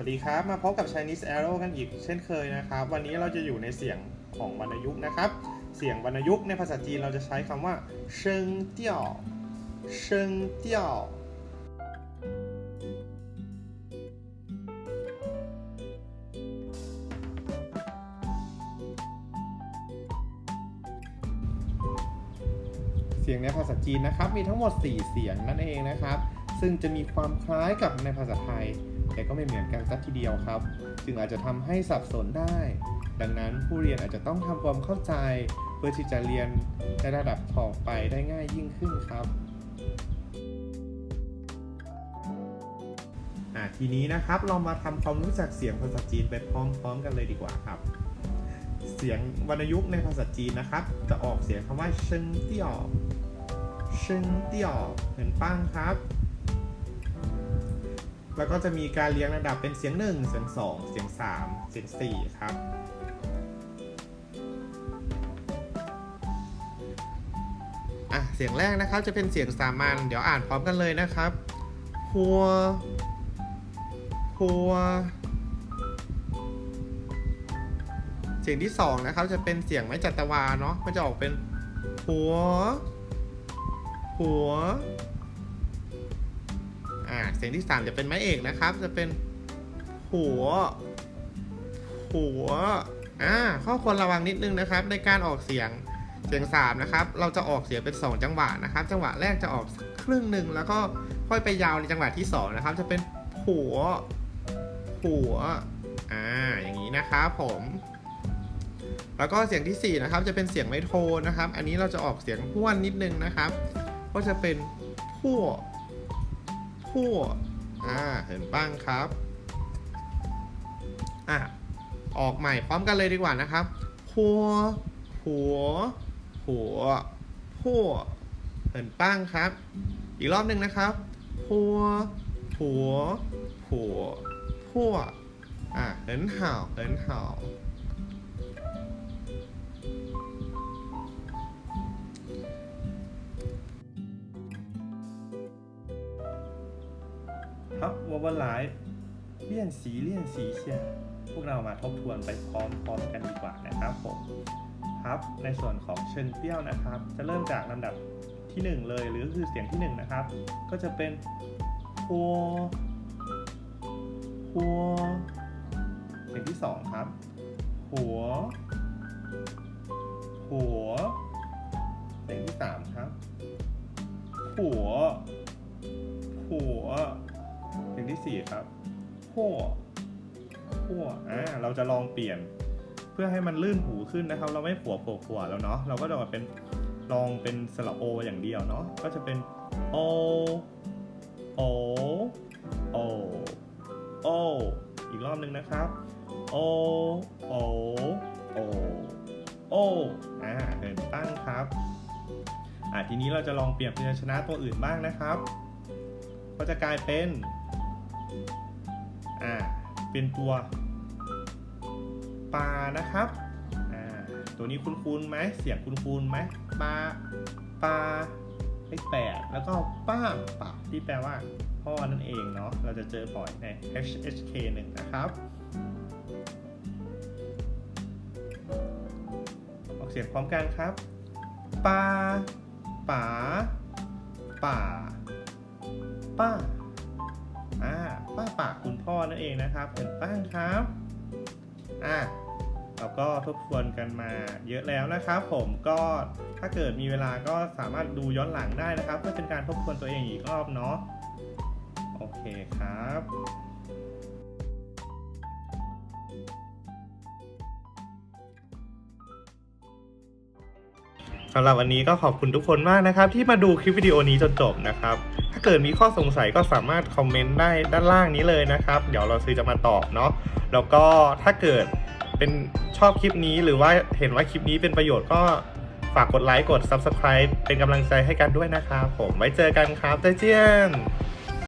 วัสดีครับ มาพบกับ Chinese Arrow กันอีกเช่นเคยนะครับ วันนี้เราจะอยู่ในเสียงของวรรณยุกต์นะครับ เสียงวรรณยุกต์ในภาษาจีนเราจะใช้คำว่าเชิงเตี้ยวเชิงเตี้ยวเสียงในภาษาจีนนะครับ มีทั้งหมด 4 เสียงนั่นเองนะครับ ซึ่งจะมีความคล้ายกับในภาษาไทย แต่ก็ไม่เหมือนกันสักทีเดียวครับ จึงอาจจะทำให้สับสนได้ ดังนั้นผู้เรียนอาจจะต้องทำความเข้าใจ เพื่อที่จะเรียนในระดับต่อไปได้ง่ายยิ่งขึ้นครับทีนี้นะครับเรามาทำความรู้จักเสียงภาษาจีนไปพร้อม ๆ กันเลยดีกว่าครับ เสียงวรรณยุกต์ในภาษาจีนนะครับ จะออกเสียงคำว่าเชิงเตี้ยวเชิงเตี้ยวเหมือนป้างครับ แล้วก็จะมีการเรียงระดับเป็นเสียง 1 เสียง 2 เสียง 3 เสียง 4 ครับ อะ เสียงแรกนะครับจะเป็นเสียงสามัญ เดี๋ยวอ่านพร้อมกันเลยนะครับ หัว หัว เสียงที่สองนะครับจะเป็นเสียงไม้จัตวาเนาะ มันจะออกเป็น หัว หัว อ่าเสียงที่สามจะเป็นไม้เอกนะครับ จะเป็นหัว หัว อ่า ข้อควรระวังนิดนึงนะครับ ในการออกเสียงเสียงสามนะครับ เราจะออกเสียงเป็น 2 จังหวะนะครับ จังหวะแรกจะออกครึ่งหนึ่งแล้วก็ค่อยไปยาวในจังหวะที่สองนะครับ จะเป็นหัว หัว อ่า อย่างนี้นะครับผม แล้วก็เสียงที่ 4 นะครับ จะเป็นเสียงไมโทนนะครับ อันนี้เราจะออกเสียงห้วนนิดนึงนะครับ ก็จะเป็นพั่ว พั่วอ่า เห็นป้างครับ อะ ออกใหม่พร้อมกันเลยดีกว่านะครับพัว หัว หัวพั่วเห็นป้างครับ อีกรอบหนึ่งนะครับพัว หัว หัวพั่วอะ เหินเห่าเหินเห่า ครับวันวันหลายเลี่ยนสีเลี่ยนสีเชียพวกเรามาทบทวนไปพร้อมๆกันดีกว่านะครับผมครับในส่วนของเชิงเปี้ยวนะครับ จะเริ่มจากลำดับที่ 1 เลยหรือคือเสียงที่ 1 นะครับ ก็จะเป็นหัวหัวเสียงที่ 2 ครับ หัว หัว เสียงที่ 3 ครับ หัว งที่สี่ครับหัวหัวอ่าเราจะลองเปลี่ยนเพื่อให้มันลื่นหูขึ้นนะครับ เราไม่ผัวผัวผัวแล้วเนาะเราก็จะมาเป็นลองเป็นสระโออย่างเดียวเนาะก็จะเป็นโอโอโอโออีกรอบหนึ่งนะครับโอโอโอโออ่าเห็นตั้งครับ อ่าทีนี้เราจะลองเปลี่ยนพยัญชนะตัวอื่นบ้างนะครับ ก็จะกลายเป็น อ่าเป็นตัวปลานะครับอ่าตัวนี้คุ้นๆไหมเสียงคุ้นๆไหมปลาปลาเลขแปดแล้วก็ป้ามปะที่แปลว่าพ่อนั่นเองเนาะเราจะเจอบ่อยใน HHK 1นะครับออกเสียงพร้อมกันครับปลาป๋าป่าป้า อ่าป้าปากคุณพ่อนั่นเองนะครับเห็นป้างครับอะเราก็ทบทวนกันมาเยอะแล้วนะครับ ผมก็ถ้าเกิดมีเวลาก็สามารถดูย้อนหลังได้นะครับ เพื่อเป็นการทบทวนตัวเองอีกรอบเนาะโอเคครับำหรับวันนี้ก็ขอบคุณทุกคนมากนะครับ ที่มาดูคลิปวิดีโอนี้จนจบนะครับ ถ้าเกิดมีข้อสงสัยก็สามารถคอมเมนต์ได้ด้านล่างนี้เลยนะครับ เดี๋ยวเราซื้อจะมาตอบเนาะแล้วก็ถ้าเกิดเป็นชอบคลิปนี้หรือว่าเห็นว่าคลิปนี้เป็นประโยชน์ก็ฝากกดไลค์กด Subscribe เป็นกำลังใจให้กันด้วยนะครับผมไว้เจอกันครับ再见